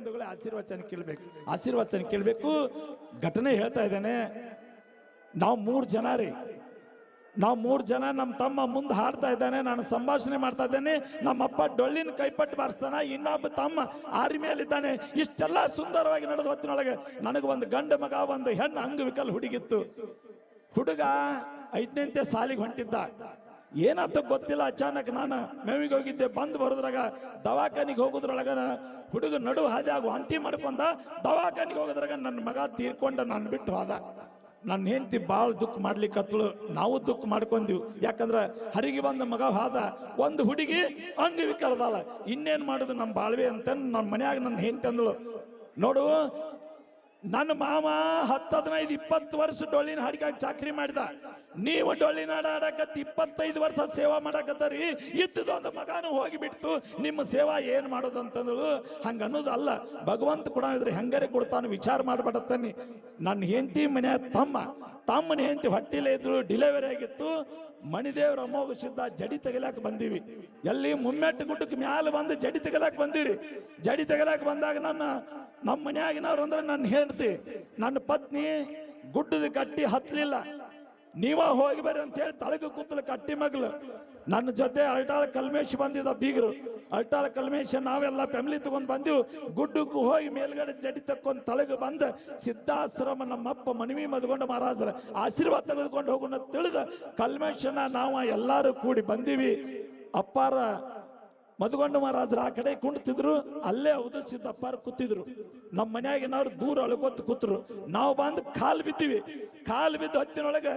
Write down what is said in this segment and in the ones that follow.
ಬಂಧುಗಳೇ ಆಶೀರ್ವಚನ ಕೇಳಬೇಕು. ಆಶೀರ್ವಚನ ಕೇಳಬೇಕು. ಘಟನೆ ಹೇಳ್ತಾ ಇದ್ದೇನೆ. ನಾವು ಮೂರು ಜನ ರೀ. ನಾವು ಮೂರು ಜನ ನಮ್ಮ ತಮ್ಮ ಮುಂದೆ ಹಾಡ್ತಾ ಇದ್ದಾನೆ. ನಾನು ಸಂಭಾಷಣೆ ಮಾಡ್ತಾ ಇದ್ದೇನೆ. ನಮ್ಮಪ್ಪ ಡೊಳ್ಳಿನ ಕೈಪಟ್ಟು ಬಾರಿಸ್ತಾನ. ಇನ್ನೊಬ್ಬ ತಮ್ಮ ಆರಿ ಮೇಲಿದ್ದಾನೆ ಇಷ್ಟೆಲ್ಲ ಸುಂದರವಾಗಿ ನಡೆದ ಹೊತ್ತಿನೊಳಗೆ ನನಗೆ ಒಂದು ಗಂಡ ಮಗ, ಒಂದು ಹೆಣ್ಣು ಅಂಗವಿಕಲ್ ಹುಡುಗಿತ್ತು. ಹುಡುಗ ಐದನೇಂತೆ ಸಾಲಿಗೆ ಹೊಂಟಿದ್ದ. ಏನಾತ ಗೊತ್ತಿಲ್ಲ, ಅಚಾನಕ್ ನಾನು ಮೇವಿಗೆ ಹೋಗಿದ್ದೆ, ಬಂದು ಬರೋದ್ರಾಗ ದವಾಖಾನಿಗೆ ಹೋಗೋದ್ರೊಳಗ ಹುಡುಗ ನಡು ಹಾದಿ ಆಗು ಅಂತಿ ಮಾಡ್ಕೊಂಡ ದವಾಖಾನಿಗೆ ಹೋಗೋದ್ರಾಗ ನನ್ನ ಮಗ ತೀರ್ಕೊಂಡ, ನಾನು ಬಿಟ್ಟು ಹೋದ. ನನ್ನ ಹೆಂಡತಿ ಭಾಳ ದುಃಖ ಮಾಡ್ಲಿಕ್ಕತ್ಳು ನಾವು ದುಃಖ ಮಾಡ್ಕೊಂದಿವಿ. ಯಾಕಂದ್ರೆ ಹರಿಗೆ ಬಂದ ಮಗ ಹಾದ, ಒಂದು ಹುಡುಗಿ ಅಂಗವಿಕಲದಾಳ. ಇನ್ನೇನು ಮಾಡುದು ನಮ್ಮ ಬಾಳ್ವೆ ಅಂತ ನಮ್ಮ ಮನ್ಯಾಗ ನನ್ನ ಹೆಂಡತಿ ಅಂದಳು. ನೋಡು ನನ್ನ ಮಾಮ ಹತ್ತು ಹದಿನೈದು ಇಪ್ಪತ್ತು ವರ್ಷ ಡೊಳ್ಳಿನ ಹಾಡಿಗಾಗಿ ಚಾಕ್ರಿ ಮಾಡಿದ. ನೀವು ಡೊಳ್ಳಿನ ಹಾಡ ಆಡಕತ್ತ ಇಪ್ಪತ್ತೈದು ವರ್ಷ ಸೇವಾ ಮಾಡಕತ್ತರಿ. ಇದ್ದದೊಂದು ಮಗನೂ ಹೋಗಿಬಿಡ್ತು. ನಿಮ್ಮ ಸೇವಾ ಏನು ಮಾಡೋದು ಅಂತಂದಳು ಹಂಗ ಅನ್ನೋದಲ್ಲ ಭಗವಂತ ಕೂಡ ಇದ್ರೆ ಹೆಂಗಾರೆ ಕೊಡ್ತಾನೆ ವಿಚಾರ ಮಾಡ್ಬೇಡತ್ತಾನೆ. ನನ್ನ ಹೆಂಡತಿ ಮನೆ ತಮ್ಮ. ತಮ್ಮನ ಹೆಂಡತಿ ಹೊಟ್ಟಿಲೇ ಇದ್ದಳು ಡಿಲೆವರಿ ಆಗಿತ್ತು. ಮಣಿದೇವ್ರ ಅಮೋಘ ಸಿದ್ಧ ಜಡಿ ತೆಗಿಲಾಕ ಬಂದೀವಿ. ಎಲ್ಲಿ ಮುಮ್ಮೆಟ್ಟು ಗುಡ್ಡಕ್ಕೆ ಮ್ಯಾಲ ಬಂದು ಜಡಿ ತೆಗಿಲಾಕ ಬಂದೀವಿ ಜಡಿ ತೆಗಿಲಾಕ ಬಂದಾಗ ನನ್ನ, ನಮ್ಮ ಮನ್ಯಾಗಿನವ್ರು ಅಂದ್ರೆ ನನ್ನ ಹೆಂಡತಿ, ನನ್ನ ಪತ್ನಿ ಗುಡ್ಡದ ಕಟ್ಟಿ ಹತ್ತಲಿಲ್ಲ ನೀವ ಹೋಗಿ ಬರ್ರಿ ಅಂತ ಹೇಳಿ ತಳಗ ಕೂತಲು ಕಟ್ಟಿ ಮಗ್ಲು. ನನ್ನ ಜೊತೆ ಅಲ್ಟಾಳ ಕಲ್ಮೇಶ್ ಬಂದಿದ್ದ ಬೀಗರು. ಅಲ್ಟಾಳ ಕಲ್ಮೇಶ್ ನಾವೆಲ್ಲ ಫ್ಯಾಮಿಲಿ ತಗೊಂಡ್ ಬಂದಿವು. ಗುಡ್ಡಕ್ಕೂ ಹೋಗಿ ಮೇಲ್ಗಡೆ ಜಡಿ ತಕ್ಕೊಂಡು ತಳಗ ಬಂದ ಸಿದ್ಧಾಶ್ರಮ ನಮ್ಮಪ್ಪ ಮನವಿ ಮದ್ಕೊಂಡ ಮಹಾರಾಜರ ಆಶೀರ್ವಾದ ತೆಗೆದುಕೊಂಡು ಹೋಗೋಣ ತಿಳಿದ ಕಲ್ಮೇಶನ ನಾವು ಎಲ್ಲರೂ ಕೂಡಿ ಬಂದಿವಿ. ಅಪ್ಪಾರ ಮಧುಗೊಂಡ ಮಹಾರಾಜರು ಆ ಕಡೆ ಕುಣ್ತಿದ್ರು ಅಲ್ಲೇ ಹೌದು ಸಿದ್ದಪ್ಪಾರು ಕೂತಿದ್ರು. ನಮ್ಮ ಮನ್ಯಾಗಿನವ್ರು ದೂರ ಅಳ್ಕೋತ ಕೂತ್ರು. ನಾವು ಬಂದು ಕಾಲು ಬಿದ್ದೀವಿ. ಕಾಲು ಬಿದ್ದು ಹತ್ತಿನೊಳಗೆ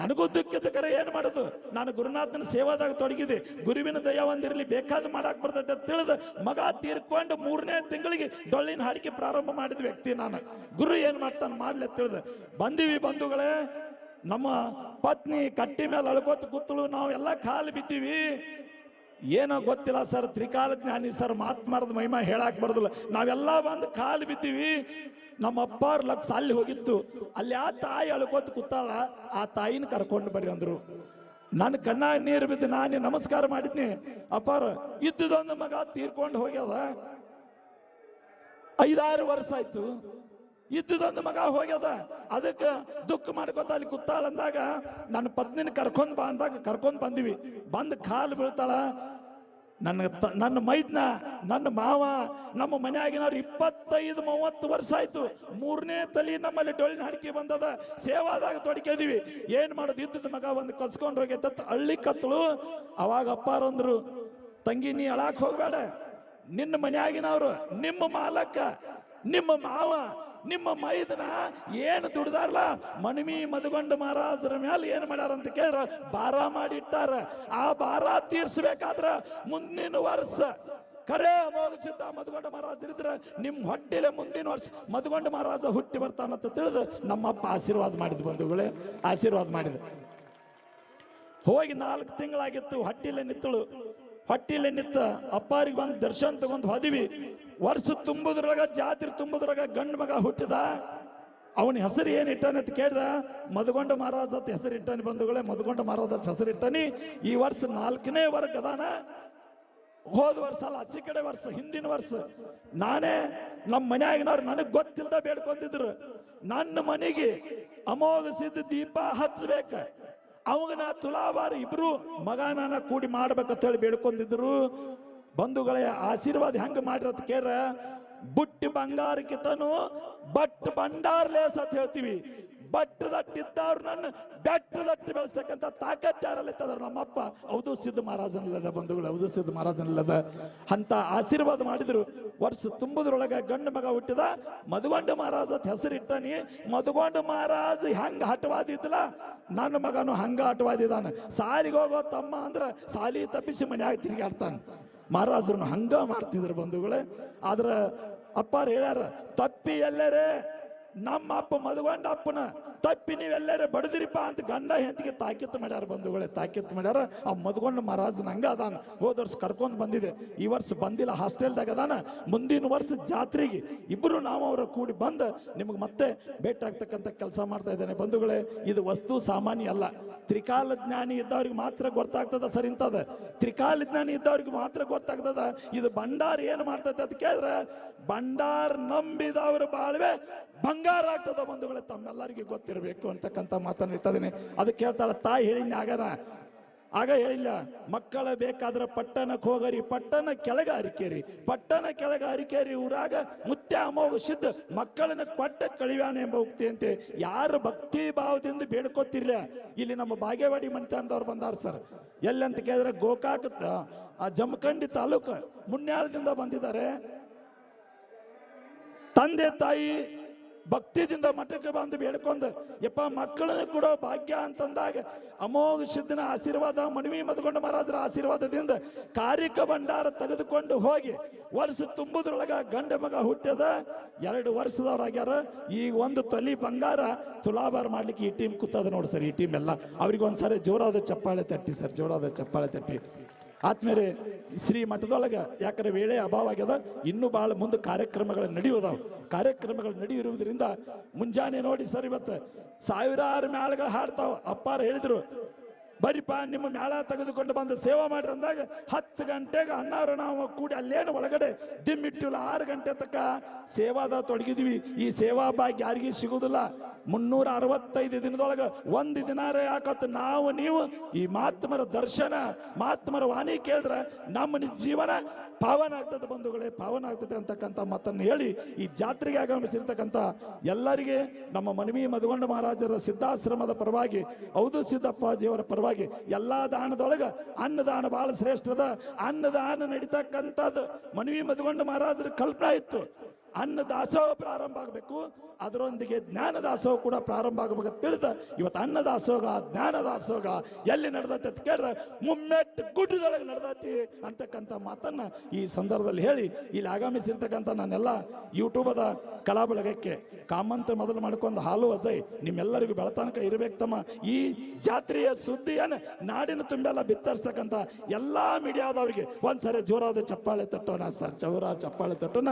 ನನಗೂ ದುಃಖದ ಕರೆ, ಏನು ಮಾಡೋದು? ನಾನು ಗುರುನಾಥನ ಸೇವಾದಾಗ ತೊಡಗಿದೆ ಗುರುವಿನ ದಯ ಒಂದಿರಲಿ, ಬೇಕಾದ ಮಾಡಕ್ ಬರ್ತೈತೆ ತಿಳಿದು ಮಗ ತೀರ್ಕೊಂಡು ಮೂರನೇ ತಿಂಗಳಿಗೆ ಡೊಳ್ಳಿನ ಹಾಡಿಕೆ ಪ್ರಾರಂಭ ಮಾಡಿದ ವ್ಯಕ್ತಿ ನಾನು. ಗುರು ಏನು ಮಾಡ್ತಾನೆ ಮಾಡ್ಲಿ ತಿಳಿದು, ಬಂದೀವಿ ಬಂಧುಗಳೇ, ನಮ್ಮ ಪತ್ನಿ ಕಟ್ಟಿ ಮೇಲೆ ಅಳ್ಕೋತ ಕೂತಳು, ನಾವೆಲ್ಲ ಕಾಲು ಬಿದ್ದೀವಿ. ಏನೋ ಗೊತ್ತಿಲ್ಲ ಸರ್ ತ್ರಿಕಾಲ ಜ್ಞಾನಿ ಸರ್ ಮಾತ್ಮಾರದ ಮಹಿಮ ಹೇಳಕ್ ಬರೋದಿಲ್ಲ. ನಾವೆಲ್ಲ ಬಂದು ಕಾಲು ಬಿದ್ದೀವಿ. ನಮ್ಮ ಅಪ್ಪಾರ ಲಕ್ಷ ಅಲ್ಲಿ ಹೋಗಿತ್ತು. ಅಲ್ಲಿ ಆ ತಾಯಿ ಅಳ್ಕೋತ ಕೂತಾಳ, ಆ ತಾಯಿನ ಕರ್ಕೊಂಡು ಬರ್ರಿ ಅಂದ್ರು. ನನ್ನ ಕಣ್ಣ ನೀರು ಬಿದ್ದು ನಾನೇ ನಮಸ್ಕಾರ ಮಾಡಿದ್ನಿ. ಅಪ್ಪಾರ ಇದ್ದದೊಂದು ಮಗ ತೀರ್ಕೊಂಡು ಹೋಗ್ಯದ. ಐದಾರು ವರ್ಷ ಆಯ್ತು. ಇದ್ದುದೊಂದು ಮಗ ಹೋಗ್ಯದ. ಅದಕ್ಕೆ ದುಃಖ ಮಾಡ್ಕೊತ ಅಲ್ಲಿ ಕೂತಾಳ ಅಂದಾಗ ನನ್ನ ಪತ್ನಿನ ಕರ್ಕೊಂಡ್ ಬಾ ಅಂದಾಗ ಕರ್ಕೊಂಡ್ ಬಂದಿವಿ. ಬಂದು ಕಾಲು ಬೀಳ್ತಾಳ, ನನ್ನ ನನ್ನ ಮೈದ್ನ, ನನ್ನ ಮಾವ, ನಮ್ಮ ಮನೆಯಾಗಿನವ್ರು ಇಪ್ಪತ್ತೈದು, ಮೂವತ್ತು ವರ್ಷ ಆಯ್ತು. ಮೂರನೇ ತಲಿ ನಮ್ಮಲ್ಲಿ ಡೊಳ್ಳಿನ ಅಡಿಕೆ ಬಂದದ. ಸೇವಾದಾಗ ತೊಡ್ಕಿದೀವಿ ಏನು ಮಾಡೋದು? ಇದ್ದದ ಮಗ ಒಂದು ಕಸ್ಕೊಂಡು ಹೋಗಿ ತತ್ ಹಳ್ಳಿ ಕತ್ತಳು ಅವಾಗ ಅಪ್ಪಾರಂದ್ರು ತಂಗಿ, ನೀ ಅಳಾಕ್ ಹೋಗ್ಬೇಡ. ನಿನ್ನ ಮನೆಯಾಗಿನವ್ರು, ನಿಮ್ಮ ಮಾಲಕ್ಕ ನಿಮ್ಮ ಮಾವ, ನಿಮ್ಮ ಮೈದನ ಏನು ದುಡ್ದಾರಲ್ಲ ಮಣಿಮಿ ಮದುಗೊಂಡ ಮಹಾರಾಜರ ಮೇಲೆ ಏನು ಮಾಡ್ಯಾರ ಅಂತ ಕೇಳ್ರ? ಭಾರ ಮಾಡಿಟ್ಟಾರ ಆ ಭಾರ ತೀರ್ಸ್ಬೇಕಾದ್ರ ಮುಂದಿನ ವರ್ಷ ಕರೆ ಅಮೋಘ ಸಿದ್ಧ ಮದುಗೊಂಡ ಇದ್ರೆ ನಿಮ್ಮ ಹೊಟ್ಟೆಲೆ ಮುಂದಿನ ವರ್ಷ ಮದುಗೊಂಡ ಮಹಾರಾಜ ಹುಟ್ಟಿ ಬರ್ತಾನಂತ ತಿಳಿದು ನಮ್ಮಪ್ಪ ಆಶೀರ್ವಾದ ಮಾಡಿದ್ ಬಂಧುಗಳೇ, ಆಶೀರ್ವಾದ ಮಾಡಿದ ಹೋಗಿ ನಾಲ್ಕು ತಿಂಗಳಾಗಿತ್ತು, ಹೊಟ್ಟಿಲೆ ನಿತ್ತಳು ಹೊಟ್ಟಿಲೆ ನಿತ್ತ ಅಪ್ಪಾರಿಗೆ ಬಂದು ದರ್ಶನ ತಗೊಂಡು ಹೋದಿವಿ. ವರ್ಷ ತುಂಬುದ್ರೊಳಗ, ಜಾತ್ರೆ ತುಂಬುದ್ರೊಳಗ ಗಂಡು ಮಗ ಹುಟ್ಟಿದ. ಅವನ ಹೆಸರು ಏನು ಇಟ್ಟಾನೆ ಅಂತ ಕೇಳ್ರ? ಮದುಗೊಂಡ ಮಹಾರಾಜ ಅಂತ ಹೆಸರು ಇಟ್ಟಾನೆ ಬಂಧುಗಳೇ ಮದುಗೊಂಡ ಮಹಾರಾಜ ಹೆಸರು ಇಟ್ಟಾನಿ. ಈ ವರ್ಷ ನಾಲ್ಕನೇ ವರ್ಗ ಅದಾನ. ಹೋದ ವರ್ಷ ಅಲ್ಲ, ಅಚ್ಚಿ ಕಡೆ ವರ್ಷ, ಹಿಂದಿನ ವರ್ಷ. ನಾನೇ ನಮ್ಮ ಮನ್ಯಾಗಿನವ್ರು ನನಗೆ ಗೊತ್ತಿಲ್ಲದ ಬೇಡ್ಕೊಂತಿದ್ರು. ನನ್ನ ಮನೆಗೆ ಅಮೋಘಸಿದ ದೀಪ ಹಚ್ಚಬೇಕ. ಅವಾಗ ತುಲಾವಾರ ಇಬ್ರು ಮಗನ ಕೂಡಿ ಮಾಡ್ಬೇಕಂತ ಹೇಳಿ ಬೇಡ್ಕೊಂಡಿದ್ರು. ಬಂಧುಗಳೇ, ಆಶೀರ್ವಾದ ಹೆಂಗ ಮಾಡಿರೋದ್ ಕೇಳ್ರ, ಬುಟ್ಟಿ ಬಂಗಾರಕ್ಕಿತನು ಬಟ್ ಭಂಡಾರ್ ಲೇಸ್ ಅಂತ ಹೇಳ್ತೀವಿ. ಬಟ್ ದಟ್ಟಿದ್ದವ್ರು ನನ್ನ ಬೆಟ್ಟ ದಟ್ಟಿ ಬೆಳೆಸ್ತಕ್ಕಂಥ ತಾಕತ್ ಯಾರಲ್ಲಿ ನಮ್ಮಪ್ಪ. ಹೌದು ಸಿದ್ಧ ಮಹಾರಾಜನಲ್ಲದ ಬಂಧುಗಳು, ಹೌದು ಸಿದ್ಧ ಮಹಾರಾಜನಲ್ಲದ. ಅಂತ ಆಶೀರ್ವಾದ ಮಾಡಿದ್ರು. ವರ್ಷ ತುಂಬುದ್ರೊಳಗೆ ಗಂಡು ಮಗ ಹುಟ್ಟಿದ. ಮಧುಗೊಂಡ ಮಹಾರಾಜ ಹೆಸರಿಟ್ಟನಿ. ಮಧುಗೊಂಡ ಮಹಾರಾಜ ಹೆಂಗ ಹಟವಾದಿದ್ದಲ್ಲ ನನ್ನ ಮಗನು ಹಂಗ ಹಟವಾದಿದ್ದಾನೆ ಸಾಲಿಗೆ ಹೋಗೋ ತಮ್ಮ ಅಂದ್ರೆ ಸಾಲಿ ತಪ್ಪಿಸಿ ಮನ್ಯಾಗ ತಿರುಗಾಡ್ತಾನೆ ಮಹಾರಾಜರನ್ನು ಹಂಗ ಮಾಡ್ತಿದ್ರು ಬಂಧುಗಳೇ. ಆದ್ರೆ ಅಪ್ಪಾರು ಹೇಳ್ಯಾರ, ತಪ್ಪಿ ಎಲ್ಲರೇ, ನಮ್ಮ ಅಪ್ಪ ಮದುಗೊಂಡ ಅಪ್ಪನ ತಪ್ಪಿ ನೀವೆಲ್ಲರೂ ಬಡದಿರಿಪ್ಪ ಅಂತ ಗಂಡ ಹೆಂತಿಗೆ ತಾಕಿತ್ತು ಮಾಡ್ಯಾರ ಬಂಧುಗಳೇ ತಾಕಿತ್ತು ಮಾಡ್ಯಾರ. ಆ ಮದ್ಗೊಂಡು ಮಹಾರಾಜ್ ನಂಗೆ ಅದಾನ. ಹೋದ ವರ್ಷ ಕರ್ಕೊಂಡು ಬಂದಿದೆ. ಈ ವರ್ಷ ಬಂದಿಲ್ಲ, ಹಾಸ್ಟೆಲ್ದಾಗ ಅದಾನ. ಮುಂದಿನ ವರ್ಷ ಜಾತ್ರೆಗೆ ಇಬ್ಬರು ನಾವು ಅವರ ಕೂಡಿ ಬಂದು ನಿಮಗೆ ಮತ್ತೆ ಭೇಟಿ ಆಗ್ತಕ್ಕಂಥ ಕೆಲಸ ಮಾಡ್ತಾ ಇದ್ದಾನೆ. ಬಂಧುಗಳೇ, ಇದು ವಸ್ತು ಸಾಮಾನ್ಯ ಅಲ್ಲ. ತ್ರಿಕಾಲ ಜ್ಞಾನಿ ಇದ್ದವ್ರಿಗೆ ಮಾತ್ರ ಗೊತ್ತಾಗ್ತದ ಸರ್ ಇಂಥದ. ತ್ರಿಕಾಲ ಜ್ಞಾನಿ ಇದ್ದವ್ರಿಗೆ ಮಾತ್ರ ಗೊತ್ತಾಗ್ತದ. ಇದು ಭಂಡಾರ ಏನು ಮಾಡ್ತೈತೆ ಅಂತ ಕೇಳಿದ್ರೆ, ಭಂಡಾರ ನಂಬಿದವರು ಬಾಳ್ವೆ ಬಂಗಾರ ಆಗ್ತದ ಬಂಧುಗಳೇ, ತಮ್ಮೆಲ್ಲರಿಗೆ ಗೊತ್ತಿರಬೇಕು ಅಂತಕ್ಕಂಥ ಮಾತನ್ನು ಹೇಳ್ತಾ ಇದೀನಿ ಅದಕ್ಕೆ ಹೇಳ್ತಾಳೆ, ತಾಯಿ ಹೇಳಿನ ಆಗನ ಆಗ ಹೇಳಿಲ್ಲ, ಮಕ್ಕಳ ಬೇಕಾದ್ರೆ ಪಟ್ಟಣಕ್ಕೆ ಹೋಗರಿ ಪಟ್ಟಣ ಕೆಳಗ ಅರಿಕೇರಿ ಪಟ್ಟಣ ಕೆಳಗ ಅರಿಕೇರಿ ಊರಾಗ ಮುತ್ಯ ಅಮೋಘ ಸಿದ್ಧ, ಮಕ್ಕಳನ್ನ ಕೊಟ್ಟ ಕಳಿವ್ಯಾನ ಎಂಬ ಉಕ್ತಿ ಅಂತೆ. ಯಾರು ಭಕ್ತಿ ಭಾವದಿಂದ ಬೇಡ್ಕೋತಿರ್ಲ ಇಲ್ಲಿ ನಮ್ಮ ಬಾಗೇವಾಡಿ ಮನೆತನದವ್ರು ಬಂದಾರ ಸರ್. ಎಲ್ಲಂತ ಕೇಳಿದ್ರೆ ಗೋಕಾಕ ಜಮಖಂಡಿ ತಾಲೂಕು ಮುನ್ಯಾಳದಿಂದ ಬಂದಿದ್ದಾರೆ. ತಂದೆ ತಾಯಿ ಭಕ್ತಿದಿಂದ ಮಠಕ್ಕೆ ಬಂದು ಬೇಡ್ಕೊಂಡು, ಯಪ್ಪ ಮಕ್ಕಳನ್ನು ಕೂಡ ಭಾಗ್ಯ ಅಂತಂದಾಗ ಅಮೋಘ ಸಿದ್ಧನ ಆಶೀರ್ವಾದ ಮನವಿ ಮದ್ಕೊಂಡ ಮಹಾರಾಜರ ಆಶೀರ್ವಾದದಿಂದ ಕಾರಿಕ ಭಂಡಾರ ತೆಗೆದುಕೊಂಡು ಹೋಗಿ ವರ್ಷ ತುಂಬುದ್ರೊಳಗ ಗಂಡ ಮಗ ಹುಟ್ಟದ, ಎರಡು ವರ್ಷದವ್ರಾಗ್ಯಾರ ಈ ಒಂದು ತಲಿ ಬಂಗಾರ ತುಲಾಭಾರ ಮಾಡ್ಲಿಕ್ಕೆ ಈ ಟೀಮ್ ಕೂತದ ನೋಡಿ ಸರ್, ಈ ಟೀಮ್ ಎಲ್ಲ. ಅವ್ರಿಗೆ ಒಂದ್ಸರಿ ಜೋರಾದ ಚಪ್ಪಾಳೆ ತಟ್ಟಿ ಸರ್, ಜೋರಾದ ಚಪ್ಪಾಳೆ ತಟ್ಟಿ. ಆದ್ಮೇಲೆ ಶ್ರೀ ಮಠದೊಳಗೆ ಯಾಕಂದ್ರೆ ವೇಳೆ ಅಭಾವ ಆಗ್ಯದ, ಇನ್ನೂ ಭಾಳ ಮುಂದೆ ಕಾರ್ಯಕ್ರಮಗಳು ನಡೆಯುವುದಾವ ಕಾರ್ಯಕ್ರಮಗಳು ನಡೆಯಿರುವುದರಿಂದ ಮುಂಜಾನೆ ನೋಡಿ ಸರ್ ಇವತ್ತು ಸಾವಿರಾರು ಮೇಳಗಳು ಹಾಡ್ತಾವ. ಅಪ್ಪಾರ ಹೇಳಿದ್ರು ಬರಿಪ್ಪ ನಿಮ್ಮ ಮೇಳ ತೆಗೆದುಕೊಂಡು ಬಂದು ಸೇವಾ ಮಾಡ್ರಿ ಅಂದಾಗ ಹತ್ತು ಗಂಟೆಗೆ ಅಣ್ಣಾರು ನಾವು ಕೂಡಿ ಅಲ್ಲೇನು ಒಳಗಡೆ ದಿಮ್ಮಿಟ್ಟಿಲ್ಲ. ಆರು ಗಂಟೆ ತಕ್ಕ ಸೇವಾದ ತೊಡಗಿದ್ವಿ. ಈ ಸೇವಾ ಭಾಗ್ಯ ಯಾರಿಗೂ ಸಿಗುವುದಿಲ್ಲ ಮುನ್ನೂರ ಅರವತ್ತೈದು ದಿನದೊಳಗೆ ಒಂದು ದಿನಾರೇ ಯಾಕತ್ತು ನಾವು ನೀವು ಈ ಮಾತ್ಮರ ದರ್ಶನ ಮಾತ್ಮರ ವಾಣಿ ಕೇಳಿದ್ರೆ ನಮ್ಮ ಜೀವನ ಪಾವನ ಆಗ್ತದೆ ಬಂಧುಗಳೇ, ಪಾವನ ಆಗ್ತದೆ ಅಂತಕ್ಕಂಥ ಮಾತನ್ನು ಹೇಳಿ ಈ ಜಾತ್ರೆಗೆ ಆಗಮಿಸಿರ್ತಕ್ಕಂಥ ಎಲ್ಲರಿಗೆ ನಮ್ಮ ಮನವಿ ಮಧುಗೊಂಡ ಮಹಾರಾಜರ ಸಿದ್ಧಾಶ್ರಮದ ಪರವಾಗಿ, ಹೌದು ಸಿದ್ದಪ್ಪಾಜಿಯವರ ಪರವಾಗಿ ಎಲ್ಲ ದಾನದೊಳಗೆ ಅನ್ನದಾನ ಬಹಳ ಶ್ರೇಷ್ಠದ ಅನ್ನದಾನ ನಡೀತಕ್ಕಂಥದ್ದು ಮನವಿ ಮಧುಗೊಂಡ ಮಹಾರಾಜರ ಕಲ್ಪನೆ ಇತ್ತು. ಅನ್ನ ದಾಸೋಹ ಪ್ರಾರಂಭ ಆಗಬೇಕು. ಅದರೊಂದಿಗೆ ಜ್ಞಾನ ದಾಸೋಹ ಕೂಡ ಪ್ರಾರಂಭ ಆಗಬೇಕು ತಿಳಿದ, ಇವತ್ತು ಅನ್ನ ದಾಸೋಹ ಜ್ಞಾನ ದಾಸೋಹ ಎಲ್ಲಿ ನಡೆದತ್ತೆ ಅಂತ ಕೇಳ್ರೆ ಮುಮ್ಮೆಟ್ಟು ಗುಡ್ಡದೊಳಗೆ ನಡೆದತಿ ಅಂತಕ್ಕಂಥ ಮಾತನ್ನ ಈ ಸಂದರ್ಭದಲ್ಲಿ ಹೇಳಿ, ಇಲ್ಲಿ ಆಗಮಿಸಿರ್ತಕ್ಕಂಥ ನಾನೆಲ್ಲ ಯೂಟ್ಯೂಬದ ಕಲಾ ಬಳಗಕ್ಕೆ ಕಾಮಂತ ಮೊದಲು ಮಾಡ್ಕೊಂಡು ಹಾಲು ಅಜಯ್ ನಿಮ್ಮೆಲ್ಲರಿಗೂ ಬೆಳತನಕ ಇರಬೇಕು ತಮ್ಮ. ಈ ಜಾತ್ರೆಯ ಸುದ್ದಿಯನ್ನು ನಾಡಿನ ತುಂಬೆಲ್ಲ ಬಿತ್ತರಿಸ್ತಕ್ಕಂಥ ಎಲ್ಲ ಮೀಡಿಯಾದವರಿಗೆ ಒಂದ್ಸರಿ ಜೋರಾದ ಚಪ್ಪಾಳೆ ತಟ್ಟೋಣ ಸರ್ ಜೋರ ಚಪ್ಪಾಳೆ ತಟ್ಟೋಣ.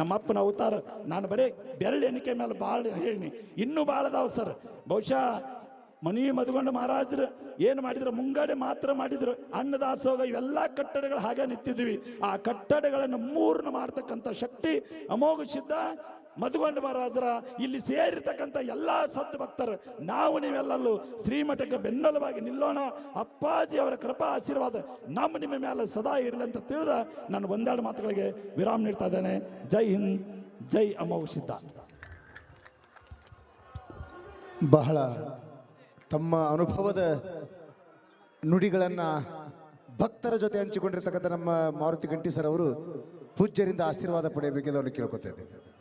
ನಮ್ಮ ಅಪ್ಪನ ಅವತಾರ, ನಾನು ಬರೀ ಬೆರಳು ಎಣಿಕೆ ಮೇಲೆ ಭಾಳ ಹೇಳಿನಿ. ಇನ್ನೂ ಭಾಳ ಅದಾವ ಸರ್. ಬಹುಶಃ ಮನಿ ಮದುಗೊಂಡ ಮಹಾರಾಜರು ಏನು ಮಾಡಿದ್ರು? ಮುಂಗಡೆ ಮಾತ್ರ ಮಾಡಿದ್ರು. ಅನ್ನದಾಸೋಗ ಇವೆಲ್ಲ ಕಟ್ಟಡಗಳು ಹಾಗೆ ನಿಂತಿದ್ವಿ. ಆ ಕಟ್ಟಡಗಳನ್ನು ಮೂರ್ನ ಮಾಡ್ತಕ್ಕಂಥ ಶಕ್ತಿ ಅಮೋಘ ಸಿದ್ಧ ಮಧುಗೊಂಡ ಮಹಾರಾಜರ ಇಲ್ಲಿ ಸೇರಿರ್ತಕ್ಕಂಥ ಎಲ್ಲಾ ಸದ್ದು ಭಕ್ತರು. ನಾವು ನೀವೆಲ್ಲಲ್ಲೂ ಶ್ರೀಮಠಕ್ಕೆ ಬೆನ್ನೆಲುಬಾಗಿ ನಿಲ್ಲೋಣ. ಅಪ್ಪಾಜಿ ಅವರ ಕೃಪಾ ಆಶೀರ್ವಾದ ನಮ್ಮ ನಿಮ್ಮ ಮೇಲೆ ಸದಾ ಇರಲಿ ಅಂತ ತಿಳಿದ ನಾನು ಒಂದೆರಡು ಮಾತುಗಳಿಗೆ ವಿರಾಮ ನೀಡ್ತಾ ಇದ್ದೇನೆ. ಜೈ ಹಿಂದ್, ಜೈ ಅಮೋಘ ಸಿದ್ಧ ಬಹಳ ತಮ್ಮ ಅನುಭವದ ನುಡಿಗಳನ್ನು ಭಕ್ತರ ಜೊತೆ ಹಂಚಿಕೊಂಡಿರ್ತಕ್ಕಂಥ ನಮ್ಮ ಮಾರುತಿ ಗಂಟಿ ಸರ್ ಅವರು ಪೂಜ್ಯರಿಂದ ಆಶೀರ್ವಾದ ಪಡೆಯಬೇಕೆಂದು ಅವ್ರನ್ನ ಕೇಳ್ಕೊತಾ ಇದ್ದೀನಿ.